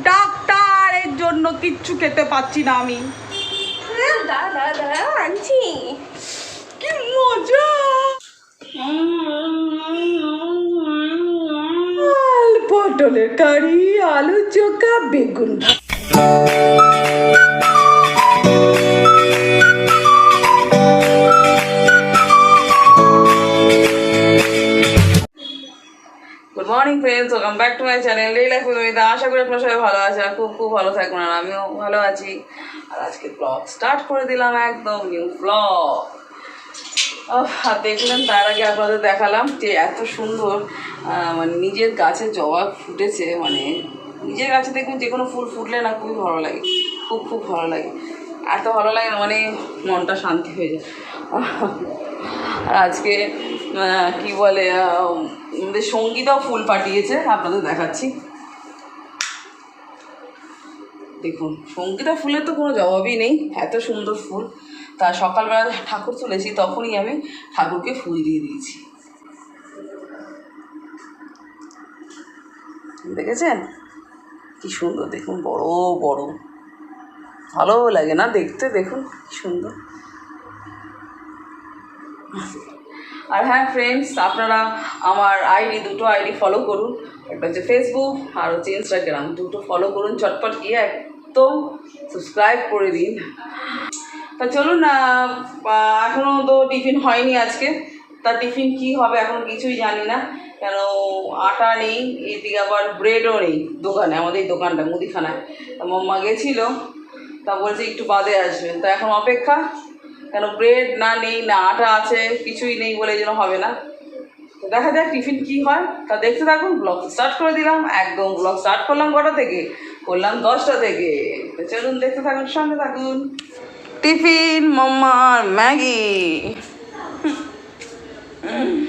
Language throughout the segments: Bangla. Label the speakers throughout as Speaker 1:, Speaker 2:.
Speaker 1: ডাক্তারের জন্য কিচ্ছু খেতে পাচ্ছি না আমি।
Speaker 2: আনছি।
Speaker 1: কি মজা! পটলের কারি আলু চোখা বেগুন। Friends welcome back to my channel day life with আশা করি আপনারা সবাই ভালো আছেন আর খুব খুব ভালো থাকবেন আর আমিও ভালো আছি। আর আজকে ব্লগ স্টার্ট করে দিলাম একদম নিউ ব্লগ আর দেখলেন তার আগে আপনাদের দেখালাম যে এত সুন্দর মানে নিজের গাছে জবা ফুটেছে মানে নিজের গাছে দেখুন যে কোনো ফুল ফুটলে না খুবই ভালো লাগে খুব খুব ভালো লাগে। এত ভালো লাগে না, মানে মনটা শান্তি হয়ে যায়। আর আজকে কি বলে আমাদের সঙ্গীতাও ফুল পাঠিয়েছে, আপনাদের দেখাচ্ছি। দেখুন, সঙ্গীতা ফুলের তো কোনো জবাবই নেই, এত সুন্দর ফুল। তা সকালবেলা ঠাকুর তুলেছি তখনই আমি ঠাকুরকে ফুল দিয়ে দিয়েছি। দেখেছেন? কি সুন্দর, দেখুন, বড় বড়। ভালো লাগে না দেখতে, দেখুন, কি সুন্দর। আর হ্যাঁ ফ্রেন্ডস আপনারা আমার আইডি দুটো আইডি ফলো করুন। একটা হচ্ছে ফেসবুক আর হচ্ছে ইনস্টাগ্রাম দুটো ফলো করুন চটপট গিয়ে একদম সাবস্ক্রাইব করে দিন। তা চলুন না এখনও তো টিফিন হয়নি আজকে। তা টিফিন কি হবে এখন কিছুই জানি না। কেন, আটা নেই, এদিকে আবার ব্রেডও নেই দোকানে, আমাদের দোকানটা মুদিখানায়। তা মাম্মা গেছিল, তা বলছে একটু বাদে আসবেন তা এখন অপেক্ষা কেন ব্রেড না নেই, না আটা আছে, কিছুই নেই বলে যেন হবে না। দেখা যাক টিফিন কি হয়। তা দেখতে থাকুন ব্লগ স্টার্ট করে দিলাম, একদম ব্লগ স্টার্ট করলাম কটা থেকে? করলাম দশটা থেকে। চলুন দেখতে থাকুন, সঙ্গে থাকুন। টিফিন, মাম্মার ম্যাগি। আমাকে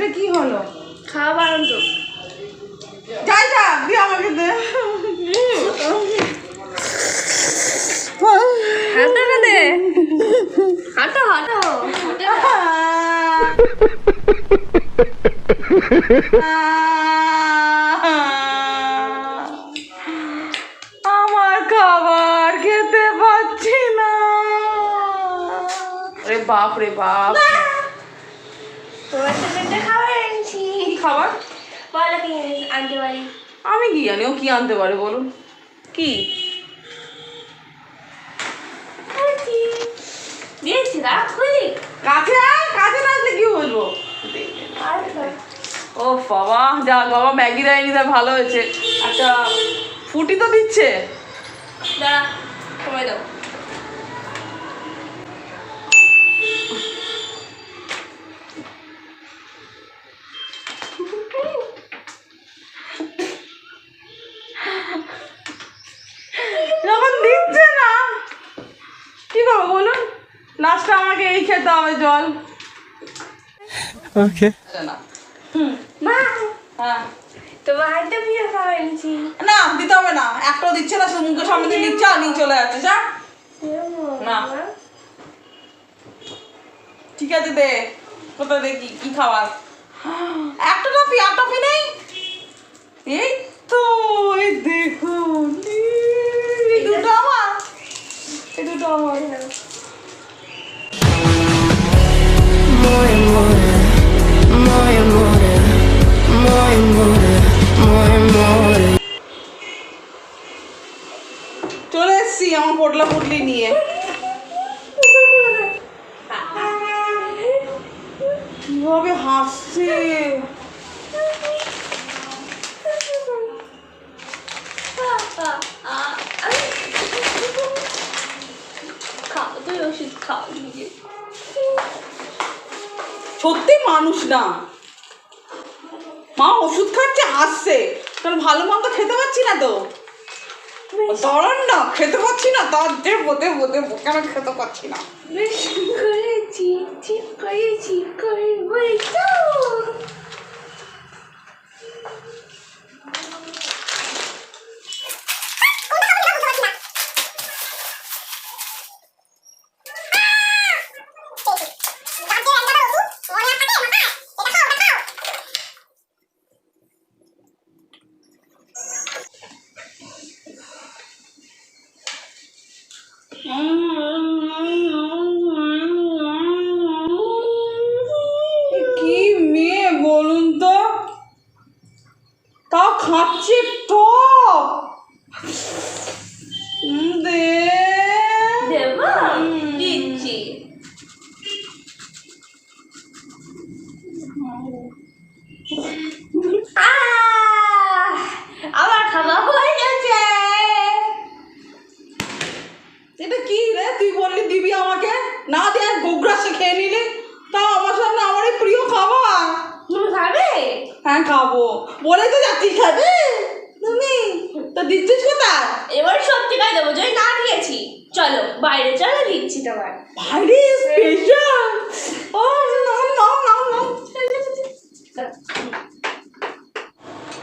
Speaker 1: এটা কি হলো?
Speaker 2: খাওয়া বারণ তো।
Speaker 1: যাই যা আমাকে দে।
Speaker 2: হাঁটো না দে। হাঁটো হাঁটো।
Speaker 1: আমার খাবার খেতে পাচ্ছি না। রে বাপ রে বাপ।
Speaker 2: তোমার খাবার এনেছি।
Speaker 1: খাবার?
Speaker 2: বলো কি আনতে পারি?
Speaker 1: আমি কি জানি ও কি আনতে পারে বলুন? কি?
Speaker 2: দিয়েছি রাখ খুলি
Speaker 1: কাছে কি বলব?
Speaker 2: আচ্ছা
Speaker 1: ও বাবা যা বাবা ম্যাগি দেয়নি তা ভালো হয়েছে। একটা ফুটি তো দিচ্ছে।
Speaker 2: দাঁড়া সময় দাও।
Speaker 1: লাস্টে আমাকে এই খেতে হবে জল. না
Speaker 2: মা
Speaker 1: হ্যাঁ। না দিতে হবে না। একটাও দিচ্ছে না শুধু মুখের সামনে দিচ্ছে আর নিয়ে চলে যাচ্ছে যা। না। ঠিক আছে দে। কোথায় দেখি কি খাবার। একটা টপি আর টপি নেই? এই তো। আমার পোটলা পুটলি নিয়ে। কীভাবে হাসছে? সত্যি মানুষ না। মা ওষুধ খাচ্ছে, হাসছে। কারণ ভালো মন্দ খেতে পাচ্ছি না তো? দাঁড়ান না খেতে পাচ্ছি না তার দেব দেব দেব কেন খেতে পাচ্ছি না?
Speaker 2: বেশ করেছি করেছি করবই তো
Speaker 1: কি মেয়ে বলুন তো? তা খাচ্ছে টপ উম, দে
Speaker 2: দেবো দিচ্ছি আহ! আমার খাওয়া হয়ে গেছে
Speaker 1: এটা কি রে তুই বললি দিবি আমাকে না দিয়ে গোগ্রাসে খেয়ে নিলি তাও আমার সামনে আমারই প্রিয় খাবার
Speaker 2: তুমি খাবে
Speaker 1: হ্যাঁ খাব বলে খাবে তুমি? তো দিচ্ছিস কোথায়?
Speaker 2: এবার সত্যিকার দেবো যদি না দিয়েছি। চলো বাইরে চলো দিচ্ছি তোমার
Speaker 1: ভাইরে স্পেশাল ও নাম নাম নাম নাম।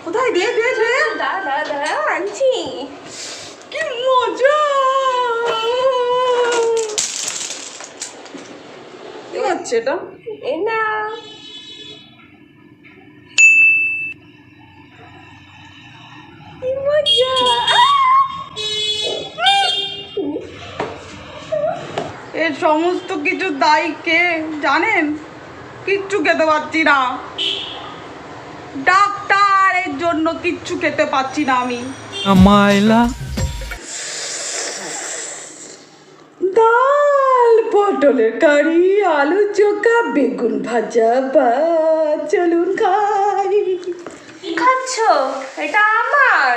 Speaker 1: কোথায়? দে দে দে।
Speaker 2: দাদা দাদা আনছি।
Speaker 1: কি মজা! কি হচ্ছে এটা?
Speaker 2: এ না। কি মজা
Speaker 1: এর সমস্ত কিছু দায়ী কে জানেন? কিচ্ছু খেতে পাচ্ছি না। ডাক্তারের জন্য কিচ্ছু খেতে পাচ্ছি না আমি।
Speaker 3: মাইলা।
Speaker 1: ডাল পটলের কারি আলু চোখা বেগুন ভাজা বা চলুন
Speaker 2: খাচ্ছ এটা আমার।